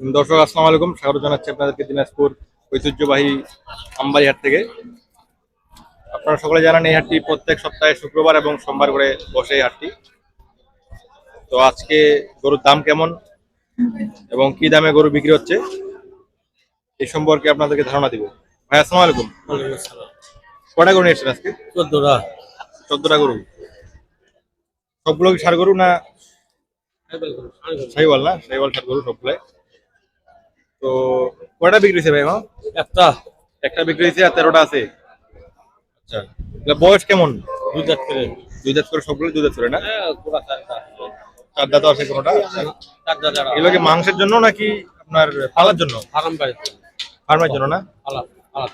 দর্শক আসসালামু আলাইকুম। স্বাগত জানাচ্ছি আপনাদেরকে দিনাজপুর ঐতিহ্যবাহী আমবাড়ি হাট থেকে। আপনারা সকলে জানেন এই হাটটি প্রত্যেক সপ্তাহে শুক্রবার এবং সোমবার করে বসে এই হাটটি। তো আজকে গরুর দাম কেমন এবং কি দামে গরু বিক্রি হচ্ছে এই সম্পর্কে আপনাদেরকে ধারণা দিব। ভাই আসসালামু আলাইকুম। কটা গরু নিয়ে এসেছেন আজকে? চোদ্দটা। চোদ্দটা গরু। সবগুলো কি সার গরু না সাইওয়াল না? সাইওয়াল সার গরু সবগুলাই। তো কয়টা বিক্রি হয়েছে ভাই এখন? একটা। একটা বিক্রি হয়েছে আর তেরোটা আছে। আচ্ছা। বয়স কেমন? দুই জাত করে। দুই দাঁত করে সবগুলো দুই দাঁত করে না? হ্যাঁ। চার দাঁত। আছে কোনোটা? এগুলো কি মাংসের জন্য নাকি আপনার পালার জন্য? বাড়িতে। ফার্মের জন্য না।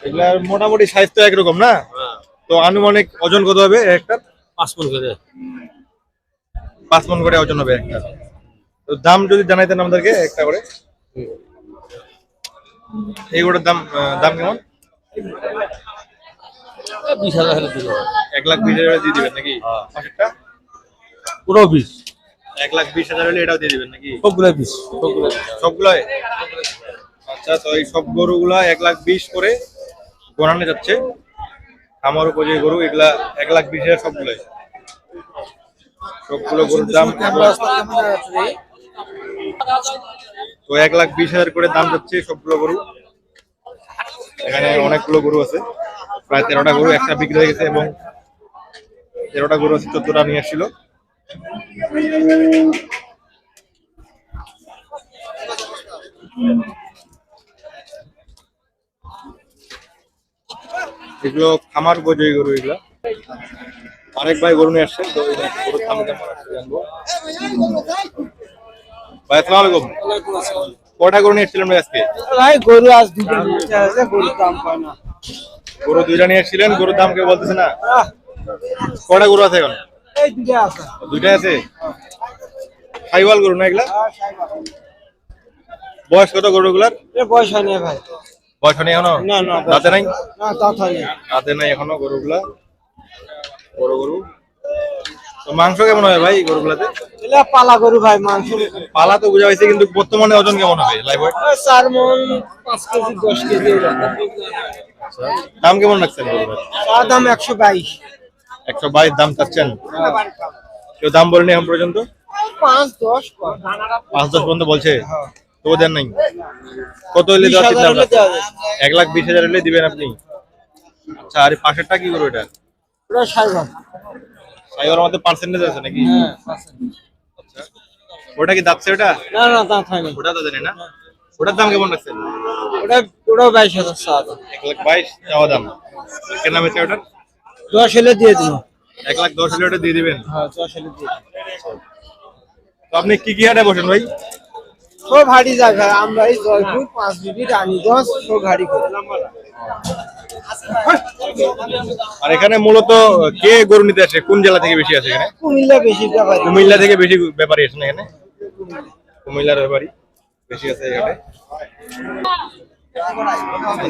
এগুলার মোটামুটি সাইজ তো একরকম না? হ্যাঁ, তো আনুমানিক ওজন কত হবে একটা? পাঁচ মণ করে। পাঁচ মন করে ওজন হবে একটা। তো দাম যদি জানাইতেন আমাদেরকে একটা করে। এইগুলোর দাম দাম কেমন বিশ হাজার হলে দিল। এক লাখ বিশ হাজার দিয়ে দিবেন নাকি হ্যাঁ। পাশেরটা পুরো বিশ। এক লাখ বিশ হাজার হলে এটাও দিয়ে দিবেন নাকি সবগুলাই বিশ। সবগুলাই বিশ। সবগুলাই আচ্ছা তো এই সব গরুগুলা এক লাখ বিশ করে গণানো যাচ্ছে আমার উপযোগী গরু এগুলা এক লাখ বিশ হাজার সবগুলাই সবগুলো গরুর দাম তো এক লাখ বিশ হাজার করে দাম যাচ্ছে সবগুলো গরু। এখানে অনেকগুলো গরু আছে। প্রায় তেরোটা গরু একটা বিক্রি হয়ে গেছে এবং তেরোটা গরু আছে, চোদ্দটা নিয়ে আসছিল। এগুলো খামার উপযোগী গরু এগুলো। অনেক ভাই গরু নিয়ে আসছে, তো গরুর দাম জানব। ভাই আসসালামু আলাইকুম। কটা গরু নিয়ে এসেছিলেন ভাই আজকে? ভাই গরু আজ দুটো নিতে আছে গরুর দাম পায় না। গরু দুইটা নিয়ে এসেছিলেন গরুর দাম কেউ বলতেছে না? কটা গরু আছে এখন? এই দুটো আছে। সাইওয়াল গরু না এগুলা? বয়স কত গরুগুলার? এ পয়সা নেই ভাই। বয়স নেই এখনও? না না দাঁতে নাই? না কথা নেই দাঁতে নাই এখনও গরুগুলা। বড় গরু। তো মাংস কেমন হবে ভাই গরুগুলাতে? এলা পালা গরু ভাই মাংস। পালা তো বোঝা হয়েছে কিন্তু বর্তমানে ওজন কেমন হবে লাইভ ওয়েট? চার মন পাঁচ কেজি দশ কেজি। দাম কেমন রাখছেন তার দাম একশো বাইশ। একশো বাইশ দাম চাচ্ছেন? কেউ দাম বলেনি এখন পর্যন্ত? পাঁচ দশ। পাঁচ দশ পর্যন্ত বলছে? তো দেন নাই। কত হলে দেওয়ার চিন্তা যাবে। এক লাখ বিশ হাজার হলে দিবেন আপনি? আচ্ছা আর পাশেরটা কি করব এটা? ওটা সাইবার। সাইবার মধ্যে পার্সেন্টেজ আছে নাকি? হ্যাঁ আচ্ছা। ওটা কি দাঁতছে ওটা? না না দাম হয়নি। ওটা তো জানি না। ওটার দাম কেমন রাখছেন ওটা ওটাও বাইশ হাজার সাত এক লাখ বাইশ চাওয়া দাম। কেনা বেচা ওটার? দশ হলে দিয়ে দিন এক লাখ দশ হলে ওটা দিয়ে দিবেন? হ্যাঁ দশ হলে দিয়ে তো আপনি কি কি হাটে বসেন ভাই? সব হাড়ি ভাই আমরা এই জয়পুর পাঁচ বিবি রানীগঞ্জ সব হাড়ি করি। আর এখানে মূলত কে গরু নিতে আসে? কোন জেলা থেকে বেশি আছে এখানে? কুমিল্লা বেশি ব্যাপারী। কুমিল্লা থেকে বেশি ব্যাপারী আসেন এখানে? কুমিল্লার ব্যাপারী বেশি আছে এখানে।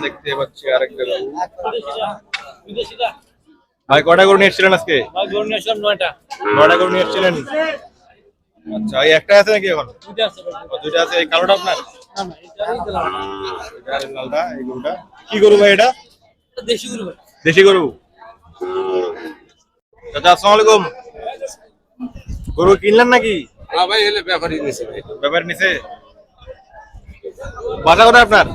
দেখতে পাচ্ছি আরেকটা ভাই কটা গরু নিয়ে এসেছিলেন আজকে? ভাই, গরু নয়টা। গরু নিয়ে এসেছিলেন? আচ্ছা এই একটা আছে নাকি এখন? দুইটা আছে এই কালোটা আপনার? না, না, লালটা এই গরুটা। কি গরু ভাই এটা? এটা দেশি গরু ভাই। দেশি গরু। দাদা আসসালামু আলাইকুম গরু কিনলেন নাকি? হ্যাঁ ভাই, এলে ব্যাপারী নিয়েছে ভাই। ব্যাপার নিছে? বাসা কোথায় আপনার?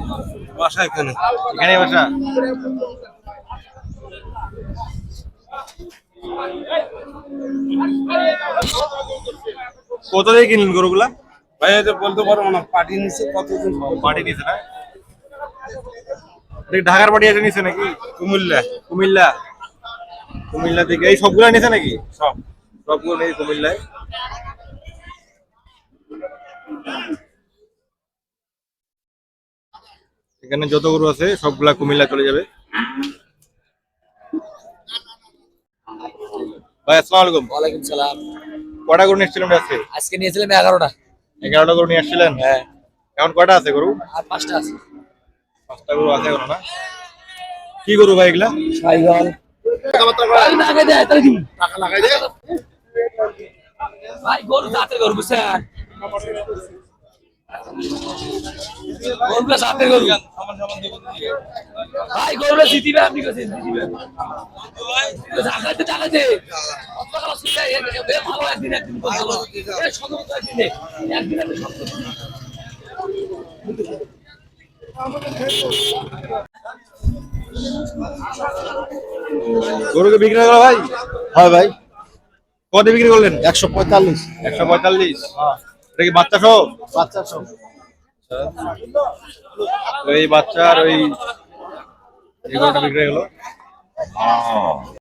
বাসা এখানে। এখানে বাসা? কত দিয়ে কিনলেন গরুগুলা? ভাই, এটা বলতে পারব না, পার্টি নিছে কতজন? পার্টি নিছে না? ঢাকার বাড়ি এসে নিছে নাকি? কুমিল্লা। কুমিল্লা। কুমিল্লা থেকে এই সবগুলা নিছে নাকি? সব। সবগুলো নেই কুমিল্লায়। এখানে যত গরু আছে সবগুলা কুমিল্লা চলে যাবে। ভাই আসসালামু আলাইকুম। ওয়ালাইকুম সালাম। কটা গরু নিয়ে এসেছিলেন আজকে? আজকে নিয়েছিলাম এগারোটা। এগারোটা গরু নিয়ে আসছিলেন? হ্যাঁ। এখন কটা আছে গরু? আর পাঁচটা আছে। পাঁচটা গরু আছে এখনও না? কি গরু ভাই এগুলা? সাইগল ভাই গরু জাতের গরু বুঝছেন? গরুটা গরু। ভাই গরুটা জিতিবে আপনি কাছে জিতিবে টাকাতে টাকাতে ভালো একদিন একদিন একদিনে। একদিন আমি সব করছি। গরুকে বিক্রি গেল ভাই? হয় ভাই। কত বিক্রি করলেন? একশো পঁয়তাল্লিশ। একশো পঁয়তাল্লিশ। এটা কি বাচ্চা সহ? বাচ্চা সব এই বাচ্চার ওই বিক্রি হয়ে গেল